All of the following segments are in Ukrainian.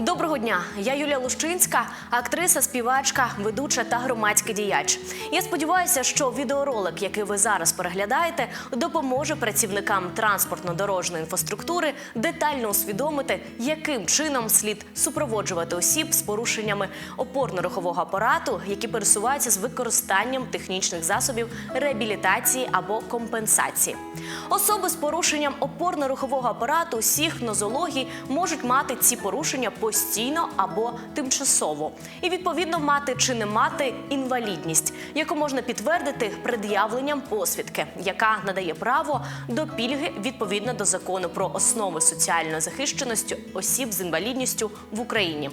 Доброго дня, я Юлія Лущинська, актриса, співачка, ведуча та громадський діяч. Я сподіваюся, що відеоролик, який ви зараз переглядаєте, допоможе працівникам транспортно-дорожньої інфраструктури детально усвідомити, яким чином слід супроводжувати осіб з порушеннями опорно-рухового апарату, які пересуваються з використанням технічних засобів реабілітації або компенсації. Особи з порушенням опорно-рухового апарату усіх нозологій можуть мати ці порушення постійно або тимчасово, і відповідно мати чи не мати інвалідність, яку можна підтвердити пред'явленням посвідки, яка надає право до пільги відповідно до закону про основи соціальної захищеності осіб з інвалідністю в Україні.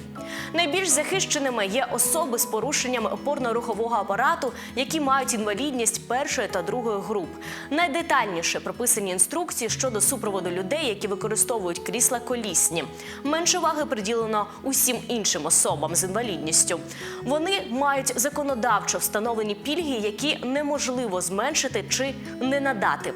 Найбільш захищеними є особи з порушеннями опорно-рухового апарату, які мають інвалідність першої та другої груп. Найдетальніше прописані інструкції щодо супроводу людей, які використовують крісла колісні. Менше уваги приділено усім іншим особам з інвалідністю. Вони мають законодавчо встановлені пільги, які неможливо зменшити чи не надати.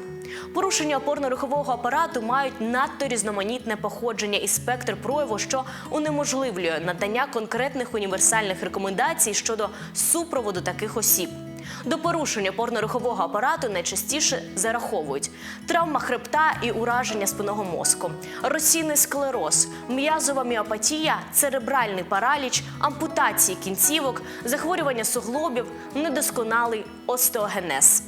Порушення опорно-рухового апарату мають надто різноманітне походження і спектр прояву, що унеможливлює надання конкретних універсальних рекомендацій щодо супроводу таких осіб. До порушення опорно-рухового апарату найчастіше зараховують травма хребта і ураження спинного мозку, російний склероз, м'язова міопатія, церебральний параліч, ампутації кінцівок, захворювання суглобів, недосконалий остеогенез.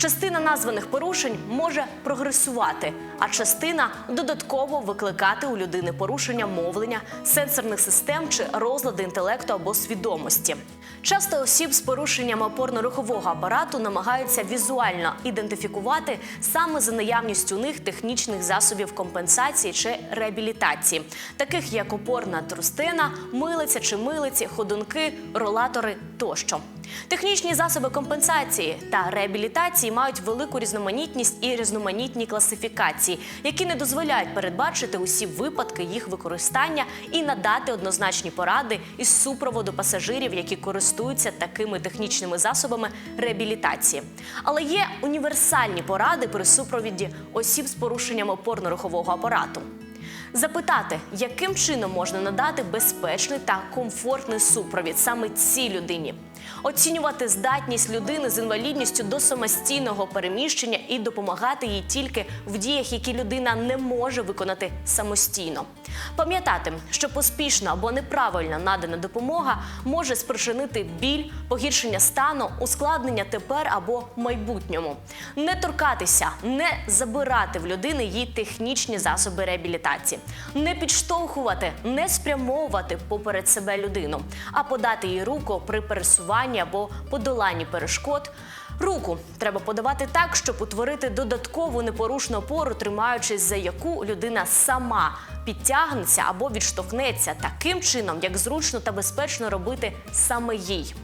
Частина названих порушень може прогресувати, а частина додатково викликати у людини порушення мовлення, сенсорних систем чи розлади інтелекту або свідомості. Часто осіб з порушенням опорно-рухового апарату намагаються візуально ідентифікувати саме за наявністю у них технічних засобів компенсації чи реабілітації, таких як опорна трустина, милиця чи милиці, ходунки, ролатори тощо. Технічні засоби компенсації та реабілітації мають велику різноманітність і різноманітні класифікації, які не дозволяють передбачити усі випадки їх використання і надати однозначні поради із супроводу пасажирів, які користуються такими технічними засобами реабілітації. Але є універсальні поради при супровіді осіб з порушенням опорно-рухового апарату. Запитати, яким чином можна надати безпечний та комфортний супровід саме цій людині, оцінювати здатність людини з інвалідністю до самостійного переміщення і допомагати їй тільки в діях, які людина не може виконати самостійно. Пам'ятати, що поспішна або неправильно надана допомога може спричинити біль, погіршення стану, ускладнення тепер або майбутньому. Не торкатися, не забирати в людини її технічні засоби реабілітації, не підштовхувати, не спрямовувати поперед себе людину, а подати їй руку при пересуванні або подоланні перешкод. Руку треба подавати так, щоб утворити додаткову непорушну опору, тримаючись за яку людина сама підтягнеться або відштовхнеться таким чином, як зручно та безпечно робити саме їй.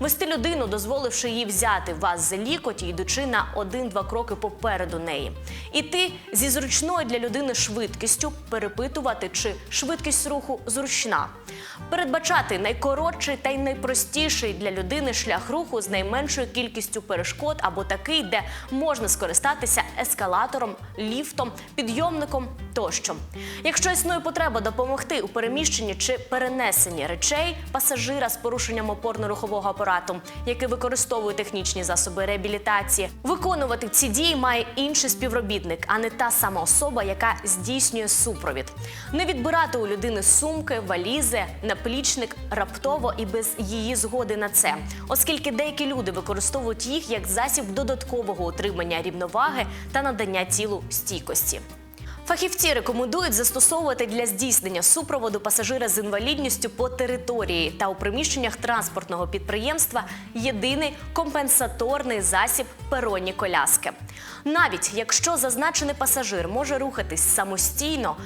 Вести людину, дозволивши їй взяти вас за лікоть, йдучи на один-два кроки попереду неї. Іти зі зручною для людини швидкістю, перепитувати, чи швидкість руху зручна. Передбачати найкоротший та й найпростіший для людини шлях руху з найменшою кількістю перешкод або такий, де можна скористатися ескалатором, ліфтом, підйомником тощо. Якщо існує потреба допомогти у переміщенні чи перенесенні речей пасажира з порушенням опорно-рухового апарату, який використовує технічні засоби реабілітації, виконувати ці дії має інший співробітник, а не та сама особа, яка здійснює супровід. Не відбирати у людини сумки, валізи, наплічник раптово і без її згоди на це, оскільки деякі люди використовують їх як засіб додаткового утримання рівноваги та надання тілу стійкості. Фахівці рекомендують застосовувати для здійснення супроводу пасажира з інвалідністю по території та у приміщеннях транспортного підприємства єдиний компенсаторний засіб перонні коляски. Навіть якщо зазначений пасажир може рухатись самостійно,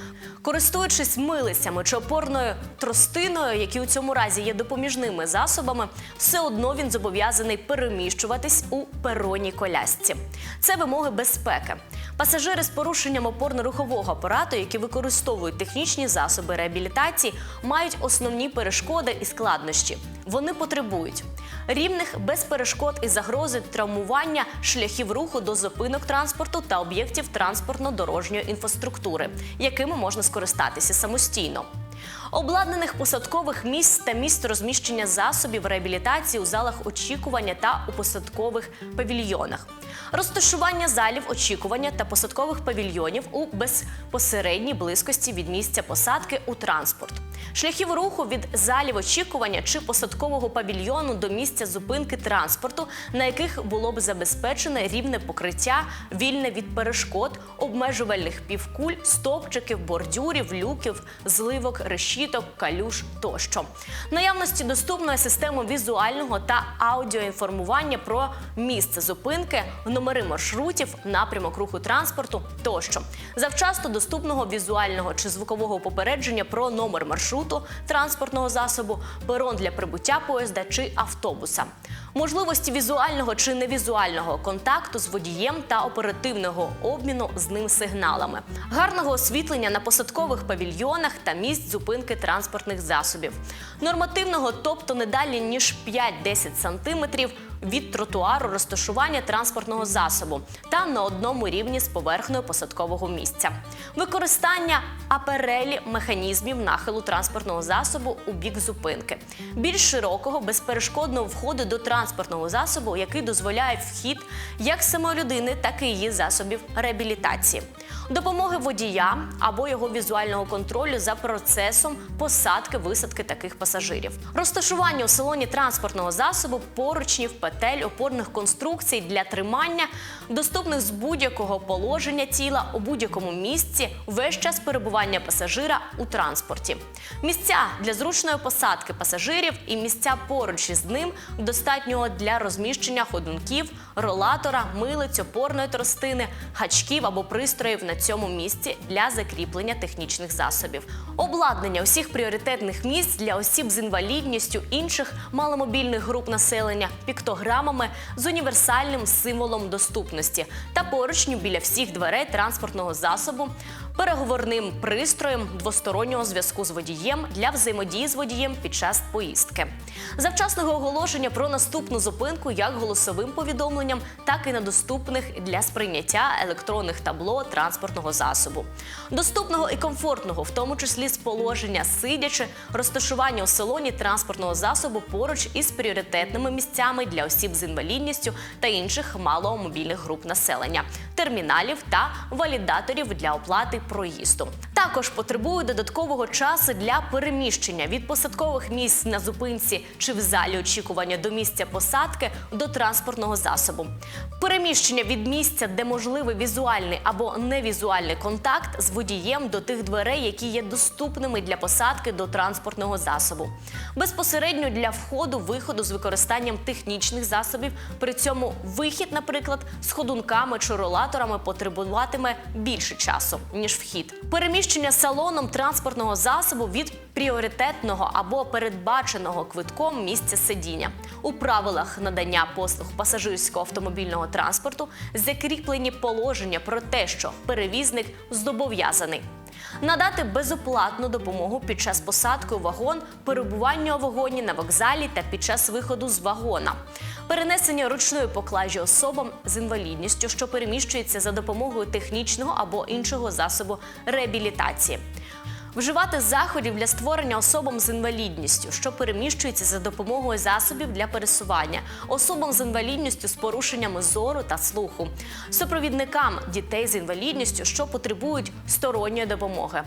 користуючись милицями чи опорною тростиною, які у цьому разі є допоміжними засобами, все одно він зобов'язаний переміщуватись у перонній колясці. Це вимоги безпеки. Пасажири з порушенням опорно-рухового апарату, які використовують технічні засоби реабілітації, мають основні перешкоди і складнощі. Вони потребують рівних без перешкод і загрози травмування шляхів руху до зупинок транспорту та об'єктів транспортно-дорожньої інфраструктури, якими можна скористатися самостійно. Обладнаних посадкових місць та місць розміщення засобів реабілітації у залах очікування та у посадкових павільйонах, розташування залів очікування та посадкових павільйонів у безпосередній близькості від місця посадки у транспорт. Шляхів руху від залів очікування чи посадкового павільйону до місця зупинки транспорту, на яких було б забезпечене рівне покриття, вільне від перешкод, обмежувальних півкуль, стовпчиків, бордюрів, люків, зливок, решіток, калюш тощо. Наявності доступної системи візуального та аудіоінформування про місце зупинки, номери маршрутів, напрямок руху транспорту тощо. Завчасно доступного візуального чи звукового попередження про номер маршруту транспортного засобу, перон для прибуття поїзда чи автобуса. Можливості візуального чи невізуального контакту з водієм та оперативного обміну з ним сигналами, гарного освітлення на посадкових павільйонах та місць зупинки транспортних засобів, нормативного, тобто не далі ніж 5-10 сантиметрів від тротуару розташування транспортного засобу та на одному рівні з поверхнею посадкового місця, використання аперелі механізмів нахилу транспортного засобу у бік зупинки, більш широкого безперешкодного входу до транспортного засобу, який дозволяє вхід як самої людини, так і її засобів реабілітації. Допомоги водія або його візуального контролю за процесом посадки висадки таких пасажирів, розташування у салоні транспортного засобу поручнів, петель, опорних конструкцій для тримання, доступних з будь-якого положення тіла у будь-якому місці весь час перебування пасажира у транспорті. Місця для зручної посадки пасажирів і місця поруч із ним достатнього для розміщення ходунків, ролатора, милиць, опорної тростини, гачків або пристроїв на цьому місці для закріплення технічних засобів, обладнання усіх пріоритетних місць для осіб з інвалідністю інших маломобільних груп населення, піктограмами з універсальним символом доступності та поручню біля всіх дверей транспортного засобу. Переговорним пристроєм двостороннього зв'язку з водієм для взаємодії з водієм під час поїздки, завчасного оголошення про наступну зупинку як голосовим повідомленням, так і на доступних для сприйняття електронних табло транспортного засобу, доступного і комфортного, в тому числі з положення сидячи, розташування у салоні транспортного засобу поруч із пріоритетними місцями для осіб з інвалідністю та інших маломобільних груп населення, терміналів та валідаторів для оплати проїзду. Також потребує додаткового часу для переміщення від посадкових місць на зупинці чи в залі очікування до місця посадки до транспортного засобу. Переміщення від місця, де можливий візуальний або невізуальний контакт з водієм до тих дверей, які є доступними для посадки до транспортного засобу. Безпосередньо для входу, виходу з використанням технічних засобів. При цьому вихід, наприклад, з ходунками чи ролаторами потребуватиме більше часу ніж вхід. Переміщення салоном транспортного засобу від пріоритетного або передбаченого квитком місця сидіння. У правилах надання послуг пасажирського автомобільного транспорту закріплені положення про те, що перевізник зобов'язаний надати безоплатну допомогу під час посадки у вагон, перебування у вагоні на вокзалі та під час виходу з вагона, перенесення ручної поклажі особам з інвалідністю, що переміщується за допомогою технічного або іншого засобу реабілітації. Вживати заходів для створення особам з інвалідністю, що переміщується за допомогою засобів для пересування, особам з інвалідністю з порушеннями зору та слуху, супровідникам дітей з інвалідністю, що потребують сторонньої допомоги.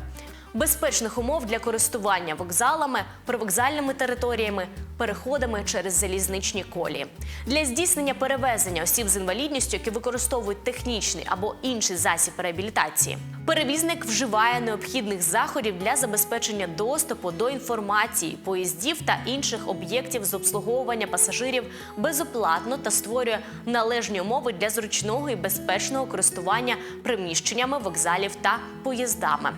Безпечних умов для користування вокзалами, привокзальними територіями, переходами через залізничні колії для здійснення перевезення осіб з інвалідністю, які використовують технічний або інший засіб реабілітації. Перевізник вживає необхідних заходів для забезпечення доступу до інформації, поїздів та інших об'єктів з обслуговування пасажирів безоплатно та створює належні умови для зручного і безпечного користування приміщеннями вокзалів та поїздами.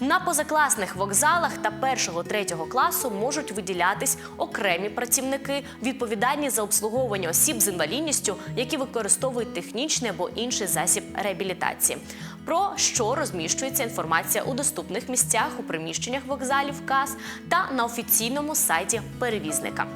На позакласних вокзалах та першого-третього класу можуть виділятись окремі працівники, відповідальні за обслуговування осіб з інвалідністю, які використовують технічний або інший засіб реабілітації. Про що розміщується інформація у доступних місцях у приміщеннях вокзалів КАС та на офіційному сайті перевізника.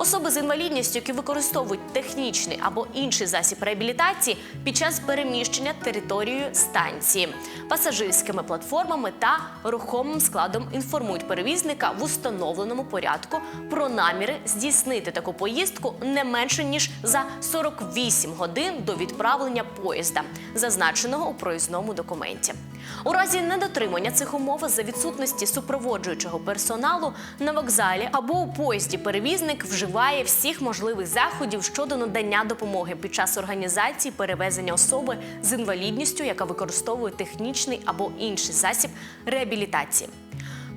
Особи з інвалідністю, які використовують технічний або інший засіб реабілітації під час переміщення територією станції, пасажирськими платформами та рухомим складом інформують перевізника в установленому порядку про наміри здійснити таку поїздку не менше ніж за 48 годин до відправлення поїзда, зазначеного у проїзному документі. У разі недотримання цих умов за відсутності супроводжуючого персоналу на вокзалі або у поїзді перевізник вживає всіх можливих заходів щодо надання допомоги під час організації перевезення особи з інвалідністю, яка використовує технічний або інший засіб реабілітації.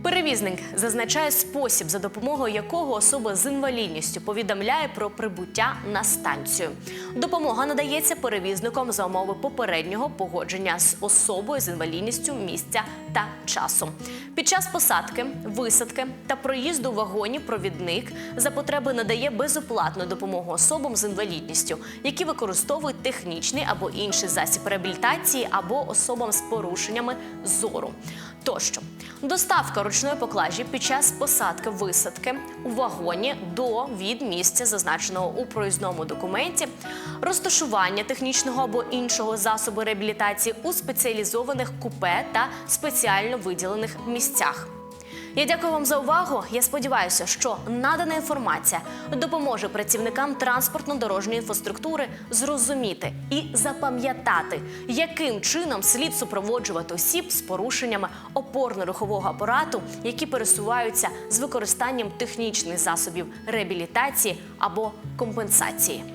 Перевізник зазначає спосіб, за допомогою якого особа з інвалідністю повідомляє про прибуття на станцію. Допомога надається перевізником за умови попереднього погодження з особою з інвалідністю місця та часу. Під час посадки, висадки та проїзду в вагоні провідник за потреби надає безоплатну допомогу особам з інвалідністю, які використовують технічний або інший засіб реабілітації або особам з порушеннями зору. Тощо доставка ручної поклажі під час посадки висадки у вагоні до від місця, зазначеного у проїзному документі, розташування технічного або іншого засобу реабілітації у спеціалізованих купе та спеціально виділених місцях. Я дякую вам за увагу. Я сподіваюся, що надана інформація допоможе працівникам транспортно-дорожньої інфраструктури зрозуміти і запам'ятати, яким чином слід супроводжувати осіб з порушеннями опорно-рухового апарату, які пересуваються з використанням технічних засобів реабілітації або компенсації.